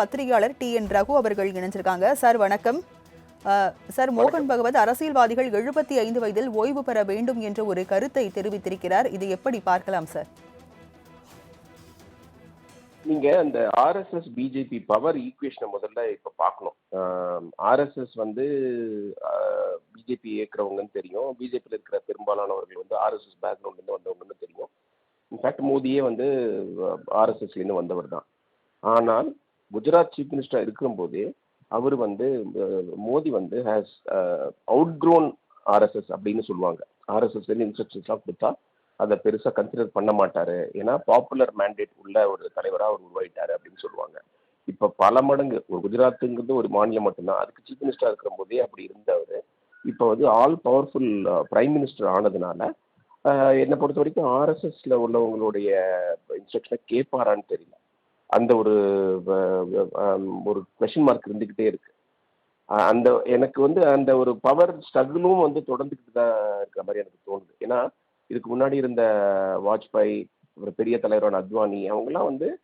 பத்திரிகையாளர் T N Raghu அவர்கள் இணைஞ்சிருக்காங்க. சார் வணக்கம். சார் மோகன் பகவத் அரசியல்வாதிகள் எழுபத்தி ஐந்து வயதில் ஓய்வு பெற வேண்டும் என்ற ஒரு கருத்தை தெரிவித்திருக்கிறார். இது எப்படி பார்க்கலாம் சார்? நீங்க அந்த ஆர்எஸ்எஸ் பிஜேபி பவர் ஈக்குவேஷனை முதல்ல இப்ப பார்க்கணும். ஆர்எஸ்எஸ் வந்து பிஜேபி ஏற்கிறவங்கன்னு தெரியும். பிஜேபியில் இருக்கிற பெரும்பாலானவர்கள் வந்து ஆர்எஸ்எஸ் பேக்ரவுண்ட்லேருந்து வந்தவங்கன்னு தெரியும். இன்ஃபேக்ட் மோடியே வந்து ஆர்எஸ்எஸ்லேருந்து வந்தவர் தான். ஆனால் குஜராத் சீஃப் மினிஸ்டராக இருக்கும்போதே அவர் வந்து மோடி வந்து ஹேஸ் அவுட் க்ரோன் ஆர்எஸ்எஸ் அப்படின்னு சொல்லுவாங்க. ஆர்எஸ்எஸ் இன்ஸ்ட்ரக்ஷன்ஸ்லாம் கொடுத்தா அதை பெருசாக கன்சிடர் பண்ண மாட்டார். ஏன்னா பாப்புலர் மேண்டேட் உள்ள ஒரு தலைவராக அவர் உருவாயிட்டார் அப்படின்னு சொல்லுவாங்க. இப்போ பல மடங்கு ஒரு குஜராத்துங்கிறது ஒரு மாநிலம் மட்டும்தான். அதுக்கு சீஃப் மினிஸ்டராக இருக்கிற போதே அப்படி இருந்தவர். இப்போ வந்து ஆல் பவர்ஃபுல் பிரைம் மினிஸ்டர் ஆனதுனால என்னை பொறுத்த வரைக்கும் ஆர்எஸ்எஸ்ல உள்ளவங்களுடைய இன்ஸ்ட்ரக்ஷனை கேட்பாரான்னு தெரியல. அந்த ஒரு வ- ஒரு கொஷின் மார்க் இருந்துக்கிட்டே இருக்கு. அந்த எனக்கு வந்து அந்த ஒரு பவர் ஸ்ட்ரகிளும் வந்து தொடர்ந்துக்கிட்டு தான் இருக்கிற மாதிரி எனக்கு தோணுது. ஏன்னா இதுக்கு முன்னாடி இருந்த வாஜ்பாய் ஒரு பெரிய தலைவரான அத்வானி அவங்கெல்லாம் வந்து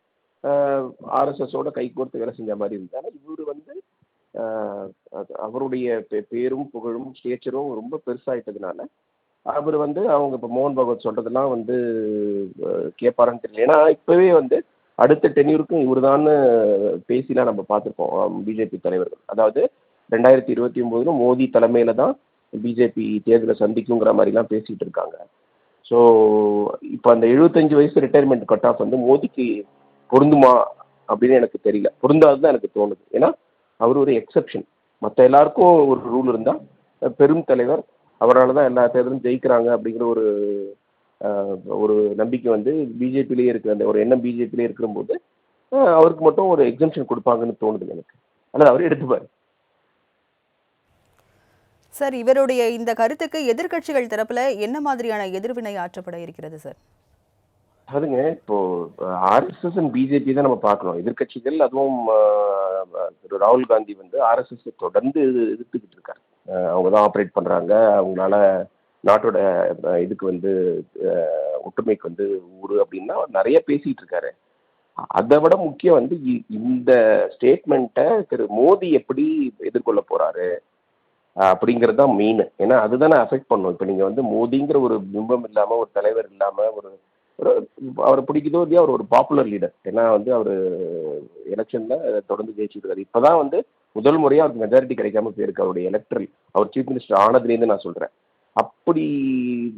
ஆர்எஸ்எஸோட கை கோர்த்து வேலை செஞ்ச மாதிரி இருந்தாங்க. இவர் வந்து அது- அவருடைய பேரும் புகழும் ஸ்டேச்சரும் ரொம்ப பெருசாயிட்டதுனால அவர் வந்து அவங்க இப்போ மோகன் பகவத் சொல்றதெல்லாம் வந்து கேட்பாரான்னு தெரியல. ஏன்னா இப்பவே வந்து அடுத்த டென்யூருக்கும் இவர்தான்னு பேசிலாம் நம்ம பார்த்துருக்கோம் பிஜேபி தலைவர்கள். அதாவது ரெண்டாயிரத்தி இருபத்தி ஒம்போதுல மோடி தலைமையில தான் பிஜேபி தேர்தலை சந்திக்குங்கிற மாதிரிலாம் பேசிகிட்டு இருக்காங்க. ஸோ இப்போ அந்த எழுபத்தஞ்சு வயசு ரிட்டையர்மெண்ட் கட் ஆஃப் வந்து மோடிக்கு பொருந்துமா அப்படின்னு எனக்கு தெரியல. பொருந்தாது தான் எனக்கு தோணுது. ஏன்னா அவர் ஒரு எக்ஸெப்ஷன் மற்ற எல்லாருக்கும் ஒரு ரூல் இருந்தால் பெரும் தலைவர் அவரால் தான் எல்லா தேர்தலும் ஜெயிக்கிறாங்க அப்படிங்கிற ஒரு ஒரு நம்பிக்கை வந்து பிஜேபிலேயே இருக்கு அந்த ஒரு எண்ணம் பிஜேபிலேயே இருக்கிறபோது அஹ், அவருக்கு மட்டும் ஒரு எக்ஸம்ஷன் கொடுப்பாங்கன்னு தோணுது எனக்கு. ஆனால் அவர் எடுத்துப்பார். சார் இவருடைய இந்த கருத்துக்கு எதிர்க்கட்சிகள் தரப்புல என்ன மாதிரியான எதிர்வினை ஆற்றப்பட இருக்கிறது சார்? அதுங்க இப்போ ஆர்எஸ்எஸ் அண்ட் பிஜேபி தான் நம்ம பார்க்கணும். எதிர்க்கட்சிகள் அதுவும் திரு ராகுல் காந்தி வந்து ஆர்எஸ்எஸ் தொடர்ந்து எது- எதிர்த்துக்கிட்டு இருக்காரு. அவங்க தான் ஆப்ரேட் பண்றாங்க. அவங்களால நாட்டோட இதுக்கு வந்து ஒற்றுமைக்கு வந்து ஊரு அப்படின்னா நிறைய பேசிட்டு இருக்காரு. அதை விட முக்கியம் வந்து இ- இந்த ஸ்டேட்மெண்ட்டை திரு மோடி எப்படி எதிர்கொள்ள போறாரு அப்படிங்கிறது தான் மெயின் ஏன்னா அதுதானே அஃபெக்ட் பண்ணும். இப்போ நீங்கள் வந்து மோடிங்கிற ஒரு பிம்பம் இல்லாமல் ஒரு தலைவர் இல்லாமல் ஒரு ஒரு அவரை பிடிக்குதோ இல்லையா அவர் ஒரு பாப்புலர் லீடர் ஏன்னா வந்து அவர் எலெக்ஷனில் தொடர்ந்து ஜெயிச்சுட்டு இருக்காரு. இப்போ தான் வந்து முதல் முறையாக அவருக்கு மெஜாரிட்டி கிடைக்காம போயிருக்கு. அவருடைய எலக்ட்ரல் அவர் சீஃப் மினிஸ்டர் ஆனதுலேருந்து நான் சொல்கிறேன் அப்படி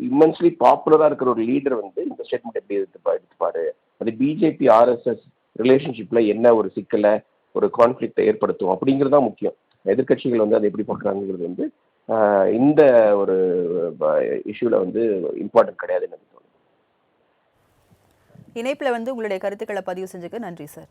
இம்மென்ஸ்லி பாப்புலராக இருக்கிற ஒரு லீடர் வந்து இந்த ஸ்டேட்மெண்ட் எப்படி எடுத்துப்பா எடுத்துப்பாரு அது பிஜேபி ஆர்எஸ்எஸ் ரிலேஷன்ஷிப்பில் என்ன ஒரு சிக்கலை ஒரு கான்ஃப்ளிக்டை ஏற்படுத்தும் அப்படிங்கிறது தான் முக்கியம். எதிர்க்கட்சிகள் வந்து அதை எப்படி பார்க்குறாங்கிறது வந்து இந்த ஒரு இஷ்யூவில் வந்து இம்பார்ட்டன்ட் கிடையாதுன்னு எனக்கு தோணுது. இணைப்பில் வந்து உங்களுடைய கருத்துக்களை பதிவு செஞ்சுக்க நன்றி சார்.